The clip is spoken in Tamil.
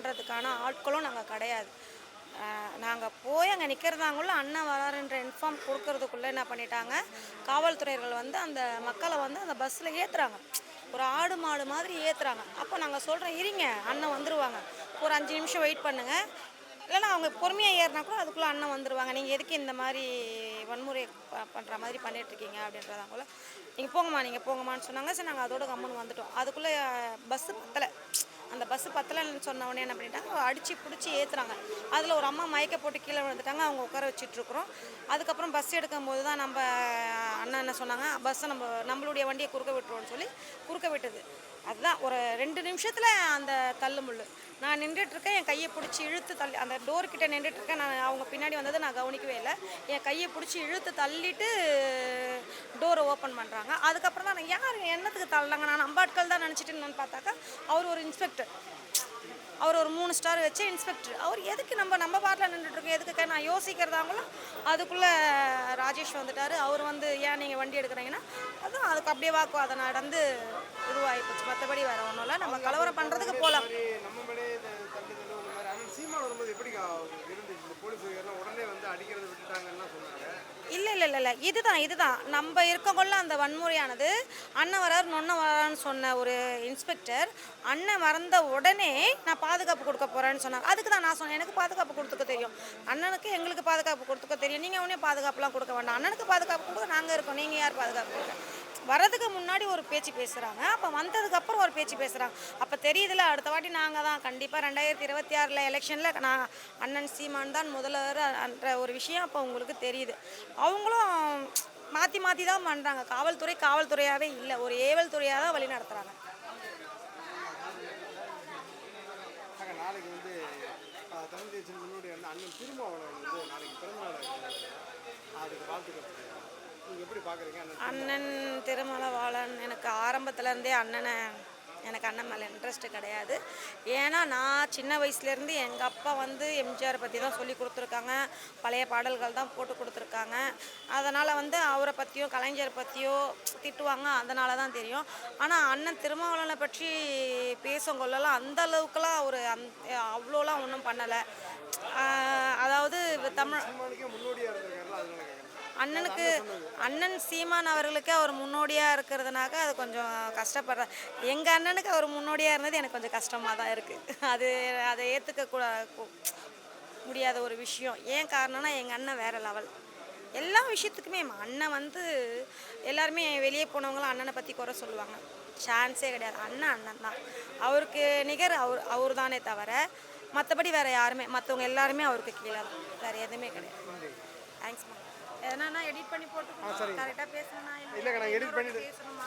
பண்ணுறதுக்கான ஆட்களும் நாங்கள் கிடையாது. நாங்கள் போய் அங்கே நிற்கிறதாங்குள்ள அண்ணன் வராருன்ற இன்ஃபார்ம் கொடுக்கறதுக்குள்ளே என்ன பண்ணிட்டாங்க காவல்துறையர்கள் வந்து அந்த மக்களை வந்து அந்த பஸ்ஸில் ஏற்றுறாங்க ஒரு ஆடு மாடு மாதிரி ஏற்றுறாங்க அப்போ நாங்கள் சொல்கிறோம் இருங்க அண்ணன் வந்துடுவாங்க ஒரு அஞ்சு நிமிஷம் வெயிட் பண்ணுங்கள் இல்லைன்னா அவங்க பொறுமையாக ஏறினா கூட அதுக்குள்ளே அண்ணன் வந்துடுவாங்க நீங்கள் எதுக்கு இந்த மாதிரி வன்முறை பண்ணுற மாதிரி பண்ணிகிட்ருக்கீங்க இருக்கீங்க அப்படின்றதாங்கள நீங்கள் போங்கம்மா நீங்கள் போங்கம்மான்னு சொன்னாங்க. சரி நாங்கள் அதோட கம்முன்னு வந்துட்டோம். அதுக்குள்ளே பஸ்ஸு பத்தலை. பஸ்ஸு பத்தலைன்னு சொன்ன உடனே என்ன பண்ணிட்டாங்க? அடித்து பிடிச்சி ஏற்றுறாங்க அதில் ஒரு அம்மா மயக்க போட்டு கீழே விழுந்துட்டாங்க. அவங்க உட்கார வச்சிட்ருக்குறோம். அதுக்கப்புறம் பஸ் எடுக்கும்போது தான் நம்ம அண்ணன் என்ன சொன்னாங்க? பஸ்ஸை நம்ம நம்மளுடைய வண்டியை குறுக்க விட்டுருவோம்னு சொல்லி குறுக்க விட்டது. அதுதான் ஒரு ரெண்டு நிமிஷத்தில் அந்த தள்ளு முள்ளு. நான் நின்றுட்டுருக்கேன் என் கையை பிடிச்சி இழுத்து தள்ளி அந்த டோர் கிட்டே நின்றுட்டு இருக்கேன் நான் அவங்க பின்னாடி வந்ததை நான் கவனிக்கவே இல்லை. என் கையை பிடிச்சி இழுத்து தள்ளிட்டு டோர் ஓப்பன் பண்ணுறாங்க அதுக்கப்புறம் தான் நான் யார் என்னத்துக்கு தள்ளாங்க நான் அம்பாட்கள் தான் நினச்சிட்டு நான் பார்த்தாக்கா அவர் ஒரு இன்ஸ்பெக்டர் அவர் ஒரு மூணு ஸ்டார் வச்சு இன்ஸ்பெக்டர் அவர் எதுக்கு நம்ம நம்ம பாட்டில் நின்றுட்டுருக்கோம் எதுக்கு நான் யோசிக்கிறதாங்களோ அதுக்குள்ளே ராஜேஷ் வந்துட்டார். அவர் வந்து ஏன் நீங்கள் வண்டி எடுக்கிறீங்கன்னா? அதுவும் அதுக்கு அப்படியே வாக்குவாதம் நடந்து இதுவாகி போச்சு மற்றபடி வேறு ஒன்றும் இல்லை. நம்ம கலவரம் பண்ணுறதுக்கு போகலாம் மாதிரி நம்ம மேலே தள்ளி தள்ளி இந்த மாதிரி ஆனால் சீமான் வரும்போது எப்படி இருந்துச்சு இந்த போலீஸ் எல்லாம் உடனே வந்து அடிக்கிறத விட்டுட்டாங்கன்னா சொன்னாங்க இல்லை இல்லை இல்லை. இதுதான் இதுதான். நம்ம இருக்கக்குள்ள அந்த வன்முறையானது அண்ணன் வரார் நொன்ன வரான்னு சொன்ன ஒரு இன்ஸ்பெக்டர் அண்ணன் மறந்த உடனே நான் பாதுகாப்பு கொடுக்க போகிறேன்னு சொன்னாங்க அதுக்கு தான் நான் சொன்னேன். எனக்கு பாதுகாப்பு கொடுத்துக்க தெரியும். அண்ணனுக்கு எங்களுக்கு பாதுகாப்பு கொடுத்துக்க தெரியும். நீங்கள் உடனே பாதுகாப்புலாம் கொடுக்க வேண்டாம். அண்ணனுக்கு பாதுகாப்பு கொடுக்க நாங்கள் இருக்கோம். நீங்கள் யார் பாதுகாப்பு கொடுக்க வரதுக்கு முன்னாடி ஒரு பேச்சு பேசுகிறாங்க அப்போ வந்ததுக்கப்புறம் ஒரு பேச்சு பேசுகிறாங்க அப்போ தெரியுதுல அடுத்த வாட்டி நாங்கள் தான். கண்டிப்பாக ரெண்டாயிரத்தி இருபத்தி ஆறில் எலெக்ஷனில் நான் அண்ணன் சீமான் தான் முதல்வர் என்ற ஒரு விஷயம் அப்போ உங்களுக்கு தெரியுது. அவங்களும் மாற்றி மாற்றி தான் பண்ணுறாங்க காவல்துறை காவல்துறையாகவே இல்லை. ஒரு ஏவல் துறையாக தான் வழி நடத்துகிறாங்க நாளைக்கு வந்து தமிழ் தேசிய முன்னோடி அண்ணன் திருமாவளவன் வந்து நாளைக்கு பிறந்தநாள் அதுக்கு வாழ்த்துக்கள் அண்ணன் திருமலவாளன் எனக்கு ஆரம்பத்துல இருந்தே அண்ணனை எனக்கு அண்ணன் மேலே இன்ட்ரெஸ்ட் கிடையாது. ஏன்னா நான் சின்ன வயசுலேருந்து எங்கள் அப்பா வந்து எம்ஜிஆர் பற்றி தான் சொல்லி கொடுத்துருக்காங்க. பழைய பாடல்கள் தான் போட்டு கொடுத்துருக்காங்க. அதனால் வந்து அவரை பற்றியோ கலைஞர் பற்றியோ திட்டுவாங்க. அதனால தான் தெரியும். ஆனால் அண்ணன் திருமாவளவனை பற்றி பேசுங்கொள்ளலாம் அந்த அளவுக்குலாம் அவர் அந் அவ்வளோலாம் ஒன்றும் பண்ணலை. அதாவது தமிழ் முன்னோடியாக அண்ணனுக்கு அண்ணன் சீமான் அவர்களுக்கு அவர் முன்னோடியாக இருக்கிறதுனாக்க அது கொஞ்சம் கஷ்டப்படுற எங்கள் அண்ணனுக்கு அவர் முன்னோடியாக இருந்தது எனக்கு கொஞ்சம் கஷ்டமாக தான் இருக்குது அது அதை ஏற்றுக்க கூட முடியாத ஒரு விஷயம். ஏன் காரணம்னா எங்கள் அண்ணன் வேறு லெவல் எல்லா விஷயத்துக்குமே அண்ணன் வந்து எல்லாருமே வெளியே போனவங்களாம் அண்ணனை பற்றி குறை சொல்லுவாங்க. சான்ஸே கிடையாது. அண்ணன் அண்ணன் தான். அவருக்கு நிகர் அவர் அவர் தானே தவிர மற்றபடி வேறு யாருமே மற்றவங்க எல்லாருமே அவருக்கு கீழே தான். வேறு எதுவுமே கிடையாது. தேங்க்ஸ்மா எதனா எடிட் பண்ணி போட்டு கரெக்டாக பேசணும்னா இல்லைங்க, நான் பண்ணிட்டு- பேசணுமா